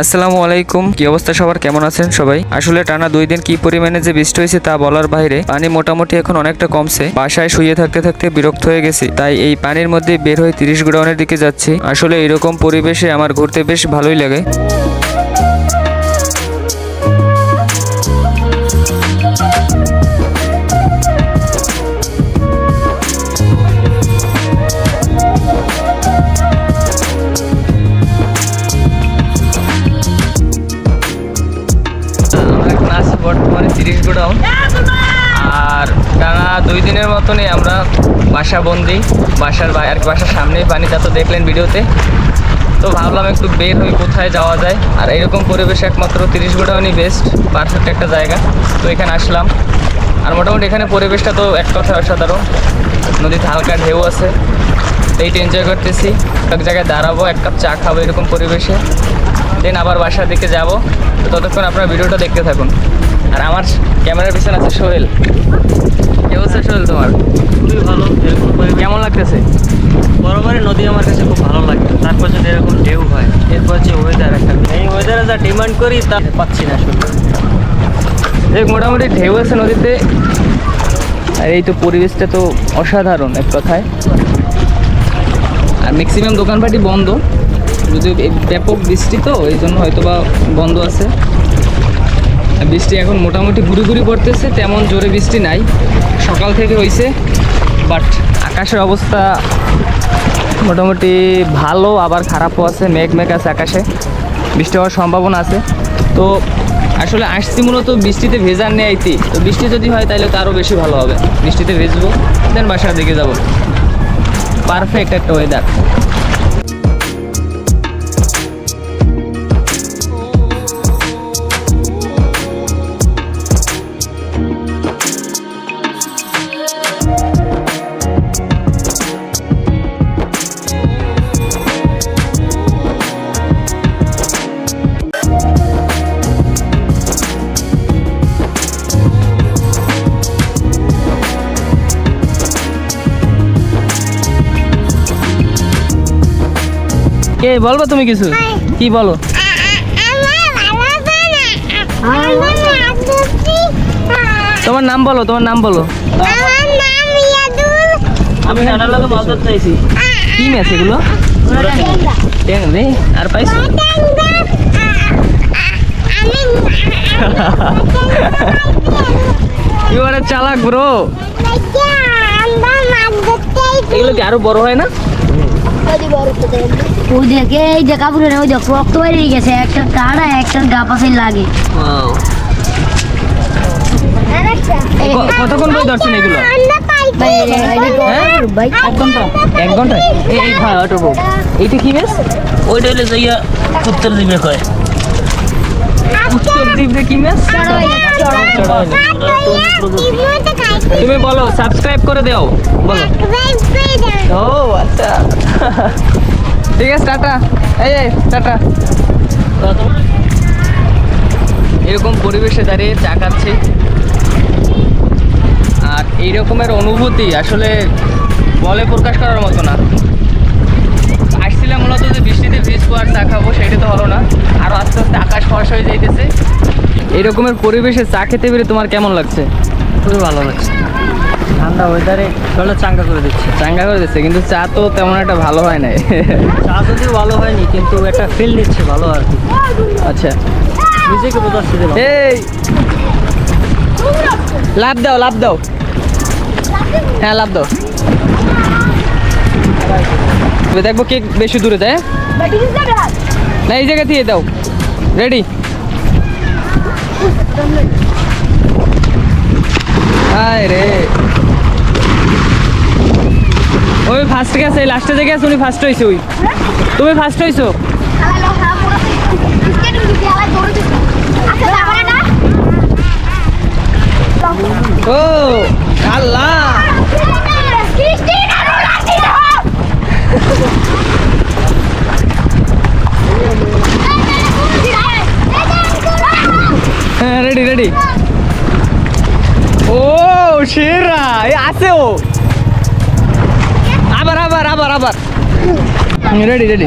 আসসালামু আলাইকুম। কি অবস্থা সবার? কেমন আছেন সবাই? আসলে টানা দুই দিন কি পরিমাণে যে বৃষ্টি হয়েছে তা বলার বাইরে পানি মোটামুটি এখন অনেকটা কমছে। বাসায় শুয়ে থাকতে থাকতে বিরক্ত হয়ে গেছি। তাই এই পানির মধ্যে বের হয়ে তিরিশ গ্রাউনের দিকে যাচ্ছি। আসলে এরকম পরিবেশে আমার ঘুরতে বেশ ভালোই লাগে। তিরিশ গোডাউন আর টানা দুই দিনের মতনই আমরা বাসা বন্দি, বাসার আর বাসার সামনেই পানি তা তো দেখলেন ভিডিওতে। তো ভাবলাম একটু বের হয়ে কোথায় যাওয়া যায়। আর এরকম পরিবেশ একমাত্র তিরিশ গোডাউনই বেস্ট পারফেক্ট একটা জায়গা। তো এখানে আসলাম। আর মোটামুটি এখানে পরিবেশটা তো এক কথায় অসাধারণ। নদীতে হালকা ঢেউ আছে। এইটা এনজয় করতেছি। এক জায়গায় দাঁড়াবো, এক কাপ চা খাব এরকম পরিবেশে। দেন আবার বাসার দিকে যাব। তো ততক্ষণ আপনার ভিডিওটা দেখতে থাকুন। আর আমার ক্যামেরার পিছনে আছে সোহেল। কে বলছে সোহেল তোমার? খুবই ভালো এরকম কেমন লাগতেছে? বরাবরই নদী আমার কাছে খুব ভালো লাগে তারপর যদি এরকম ঢেউ হয় এরপর যে ওয়েদার একটা। এই ওয়েদারে যা ডিমান্ড করি তা পাচ্ছি না দেখ মোটামুটি ঢেউ আছে নদীতে। আর এই তো পরিবেশটা তো অসাধারণ এক কথায়। আর ম্যাক্সিমাম দোকানপাটি বন্ধ। যদিও ব্যাপক বৃষ্টি তো এই জন্য হয়তো বা বন্ধ আছে। বৃষ্টি এখন মোটামুটি ঘুরি ঘুরি পড়তেছে, তেমন জোরে বৃষ্টি নাই। সকাল থেকে হয়েছে বাট আকাশের অবস্থা মোটামুটি ভালো, আবার খারাপও আছে, মেঘ মেঘ আছে আকাশে। বৃষ্টি হওয়ার সম্ভাবনা আছে। তো আসলে আসছি মূলত বৃষ্টিতে ভেজার নিয়ে আইতি তো বৃষ্টি যদি হয় তাহলে তো আরও বেশি ভালো হবে। বৃষ্টিতে ভেজবো দেন বাসার দিকে যাব। পারফেক্ট একটা ওয়েদার কে বলব তুমি কিছু? কি বলো? তোমার নাম বলো তোমার নাম বলো। আমি নানার লোকে চাইছি। কি ম্যাচ এগুলো? রে আর পাইছো? ইউ আর চালাক ব্রো এগুলো কি আরও বড় হয় না? ওই দেখে এই যে কাপড়ের ওই দেখ রক্ত বেরিয়ে গেছে একটা টাড়া একটা গা পাশে লাগে কতক্ষণ করে ধরছেন এগুলো? হ্যাঁ? অপরূপ ভাই। এক ঘণ্টা? এই এই অটো এইটা কি ম্যাচ ওইটা হলে যাইয়া উত্তর দিবে কয়। তুমি বলো সাবস্ক্রাইব করে দাও। বলো। ও আচ্ছা। টাটা। এই টাটা। এরকম পরিবেশে দাঁড়িয়ে চা খাচ্ছি। আর এই রকমের অনুভূতি আসলে বলে প্রকাশ করার মতো না। আসছিলাম মূলত যে বৃষ্টিতে ভিজবো আর চা খাব সেটা তো হলো না। আরও আস্তে আস্তে আকাশ ফর্সা হয়ে যাইতেছে। এই রকমের পরিবেশে চা খেতে পেরে তোমার কেমন লাগছে? খুবই ভালো লাগছে। ঠান্ডা ওয়েদারে চলে চাঙ্গা করে দিচ্ছে। চাঙ্গা করে দিচ্ছে কিন্তু চা তো তেমন একটা ভালো হয় নাই। চা যদিও ভালো হয়নি কিন্তু একটা ফিল দিচ্ছে ভালো আর কি। আচ্ছা। নিজেকে বোঝাচ্ছে যে ভালো। এই! লাভ দাও লাভ দাও। হ্যাঁ লাভ দাও। এবার দেখব কে বেশি দূরে যায় হ্যাঁ? না এই জায়গা দিয়ে দাও। রেডি হায় রে। ফার্স্ট গেছে লাস্টে যে গেছে, উনি ফার্স্ট হয়েছে ওই। তুমি ফার্স্ট হয়েছো ও, আল্লাহ। হ্যাঁ রেডি রেডি ও এ আছে ও। আবার আবার আবার আবার। রেডি রেডি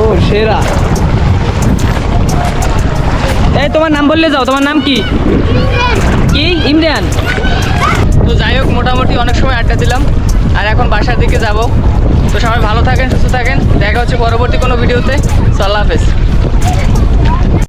ও, সেরা। এই, তোমার নাম বললে যাও, তোমার নাম কি? কি? ইমরান। তো যাই হোক, মোটামুটি অনেক সময় আড্ডা দিলাম। আর এখন বাসার দিকে যাব। তো সবাই ভালো থাকেন, সুস্থ থাকেন। দেখা হচ্ছে পরবর্তী কোনো ভিডিওতে। তো আল্লাহ হাফেজ।